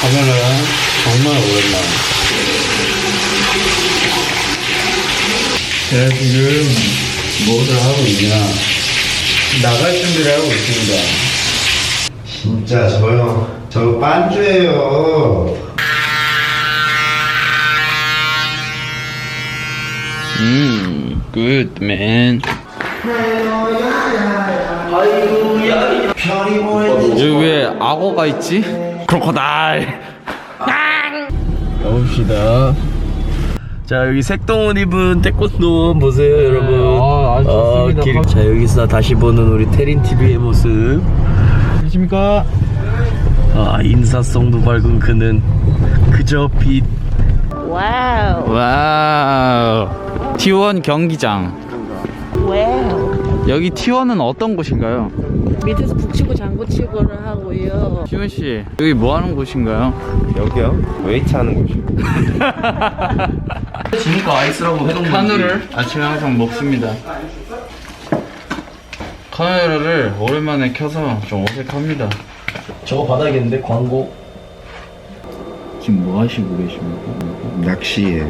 정말 오랜만. 제가 지금 무엇을 하고 있냐? 나갈 준비를 하고 있습니다. 진짜 저요. 저 빤주예요. 음, good man. 여기 왜 악어가 있지? 크로커다일. 가봅시다. 자 여기 색동옷 입은 태권도 보세요 여러분. 아, 아주 좋습니다. 길- 자 여기서 다시 보는 우리 태린 TV의 모습. 계십니까? 아 인사성도 밝은 그는 그저 빛. 와우. 와우. T1 경기장. 와우. 여기 T1은 어떤 곳인가요? 밑에서 북치고 장구치고를 하고요. 시훈 씨 여기 뭐 하는 곳인가요? 여기요? 웨이트 하는 곳이요. 지금까 아이스라고 해놓은 카누를 아침에 항상 먹습니다. 카누를 오랜만에 켜서 좀 어색합니다. 저거 받아야겠는데 광고. 지금 뭐 하시고 계십니까? 낚시예요.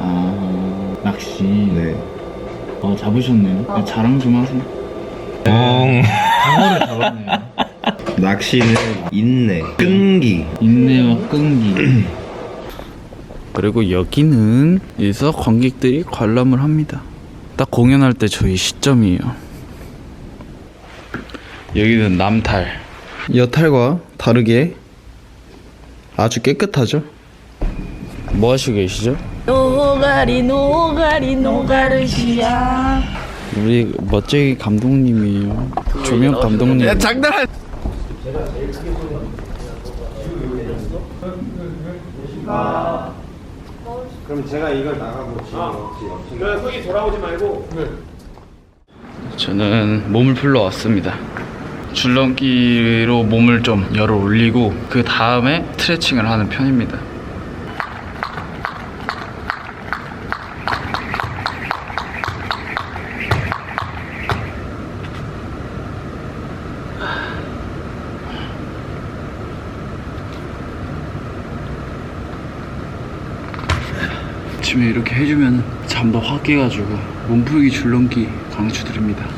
아 낚시. 네. 어 잡으셨네요. 자랑 좀 하세요. 엉. 광어를 잡았네요. 낚시는 인내, 끈기. 인내와 끈기. 그리고 여기는 여기서 관객들이 관람을 합니다. 딱 공연할 때 저희 시점이에요. 여기는 남탈. 여탈과 다르게 아주 깨끗하죠? 뭐 하시고 계시죠? 노가리 노가리 노가르시야. 우리 멋쟁이 감독님이에요. 조명 감독님. 야, 장난! 그럼 제가 이걸 나가고 지금 저는 몸을 풀러 왔습니다. 줄넘기로 몸을 좀 열어 올리고 그 다음에 스트레칭을 하는 편입니다. 아침에 이렇게 해주면 잠도 확 깨가지고 몸풀기 줄넘기 강추드립니다.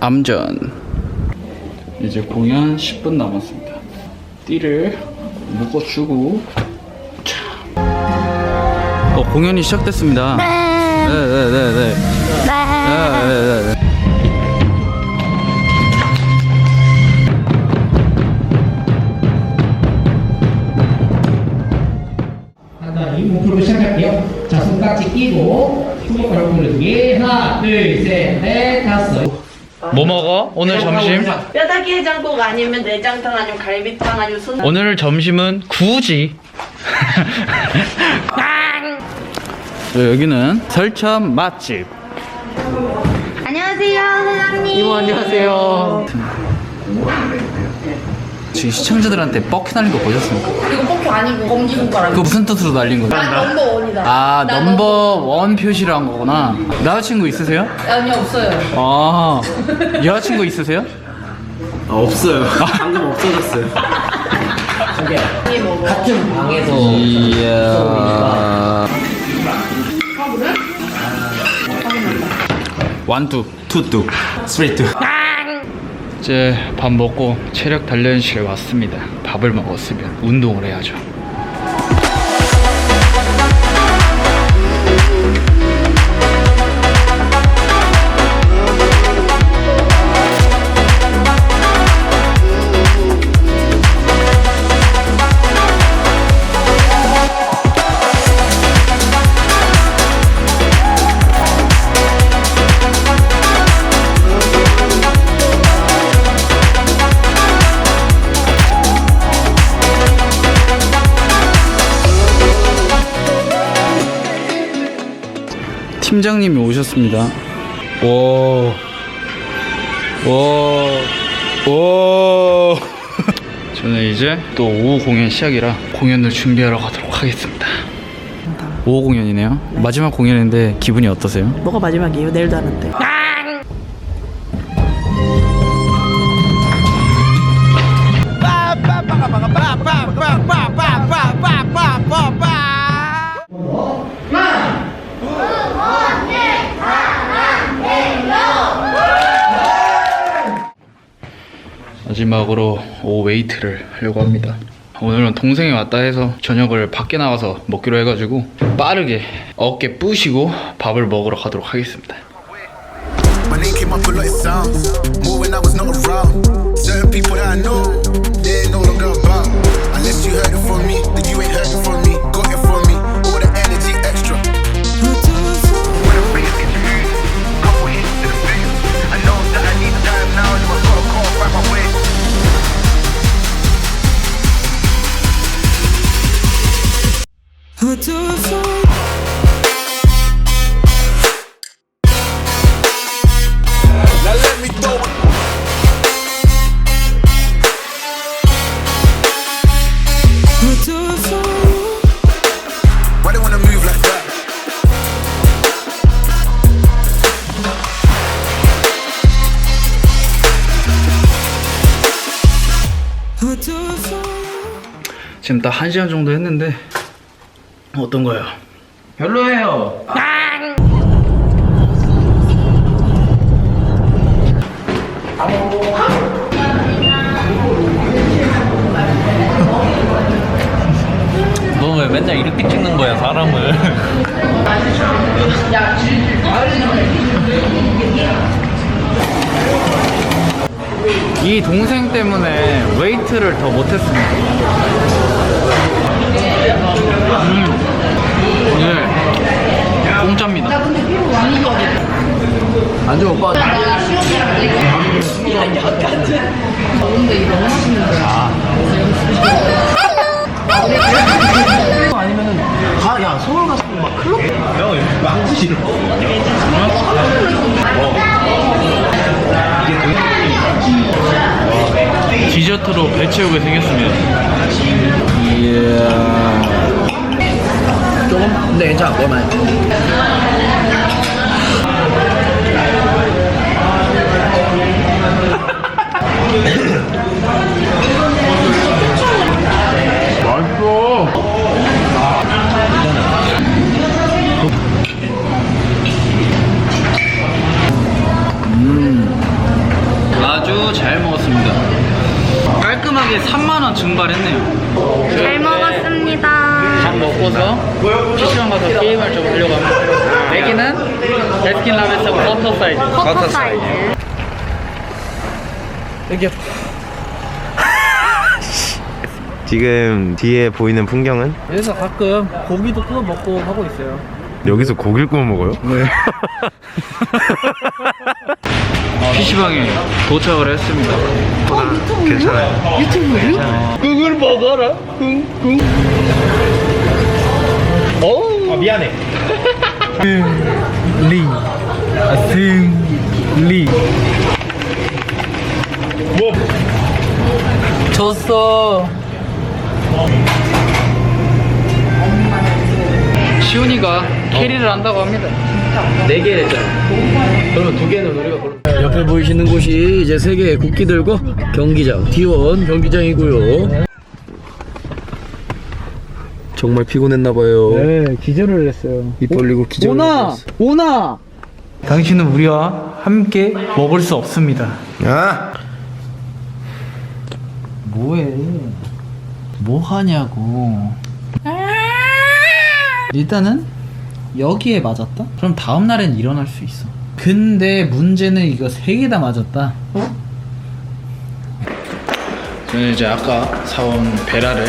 암전. 이제 공연 10분 남았습니다. 띠를 묶어주고. 어, 공연이 시작됐습니다. 네네네네 네, 네, 네. 네, 네, 네. 네, 네, 네 6분풀고 시작할게요. 자, 손깍지 끼고, 손목 바로 부르기. 하나, 둘, 셋, 넷, 다섯. 뭐 먹어? 오늘 점심? 뼈다귀 해장국 아니면 내장탕 아니면 갈비탕 아니면 순. 오늘 점심은 굳이. 여기는 설천 맛집. 안녕하세요, 사장님. 이모 안녕하세요. 음. 지금 시청자들한테 뻑큐 날린 거 보셨습니까? 이거 뽑기 아니고 검지 손가락. 그거 무슨 뜻으로 날린 거죠? 난 넘버 원이다. 아 나 넘버 원 표시를 한 거구나 여자친구 있으세요? 아니 없어요. 아 여자친구 있으세요? 없어요. 방금 없어졌어요. 이 먹어. 같은 방에서 이야 완두 투뚜, 스트레 이제 밥 먹고 체력 단련실에 왔습니다. 밥을 먹었으면 운동을 해야죠. 팀장님이 오셨습니다. 오, 오, 오. 저는 이제 또 오후 공연 시작이라 공연을 준비하러 가도록 하겠습니다. 오후 공연이네요. 마지막 공연인데 기분이 어떠세요? 뭐가 마지막이에요? 내일도 하는데. 마지막으로 오 웨이트를 하려고 합니다. 오늘은 동생이 왔다 해서 저녁을 밖에 나가서 먹기로 해가지고 빠르게 어깨 뿌시고 밥을 먹으러 가도록 하겠습니다. 지금 딱 1시간 정도 했는데 어떤가요? 별로예요. 너왜 맨날 이렇게 찍는 거야 사람을 이 동생 때문에 웨이트를 더 못했습니다. 음, 오늘 공짜입니다. 안주 오빠. 디저트로 배 채우게 생겼습니다. 이야. 조금? 근데 괜찮아, 그러면. 아주 잘 먹었습니다. 깔끔하게 3만원 증발했네요. 잘 먹었습니다. 밥 먹고서 PC방 가서 게임을 좀 하려고 합니다. 애기는 베스킨 라빈스 버터 사이즈. 커터 사이즈. 여기요. 지금 뒤에 보이는 풍경은 여기서 가끔 고기도 구워 먹고 하고 있어요. 여기서 고기를 구워 먹어요? 네. PC방에 도착을 했습니다. 괜찮아요. 그걸 먹어라. 꿍꿍. 미안해. 리. 아, 승. 리. 뭐? 졌어. 시훈이가 캐리를 한다고 합니다. 네개 했잖아. 그러면 두 개는 우리가 골라. 옆에 보이시는 곳이 이제 세 개의 국기 들고 경기장, T1 경기장이고요. 정말 피곤했나 봐요. 네, 기절을 했어요. 입 벌리고 기절. 오나! 오나! 당신은 우리와 함께 먹을 수 없습니다. 아! 뭐해? 뭐 하냐고. 일단은 여기에 맞았다? 그럼 다음 날엔 일어날 수 있어. 근데 문제는 이거 세 개 다 맞았다. 저는 이제 아까 사온 베라를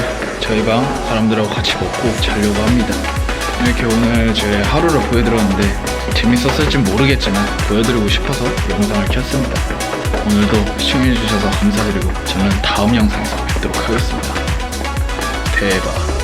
저희 방 사람들하고 같이 먹고 자려고 합니다. 이렇게 오늘 제 하루를 보여드렸는데 재밌었을지 모르겠지만 보여드리고 싶어서 영상을 켰습니다. 오늘도 시청해주셔서 감사드리고 저는 다음 영상에서 뵙도록 하겠습니다. 대박.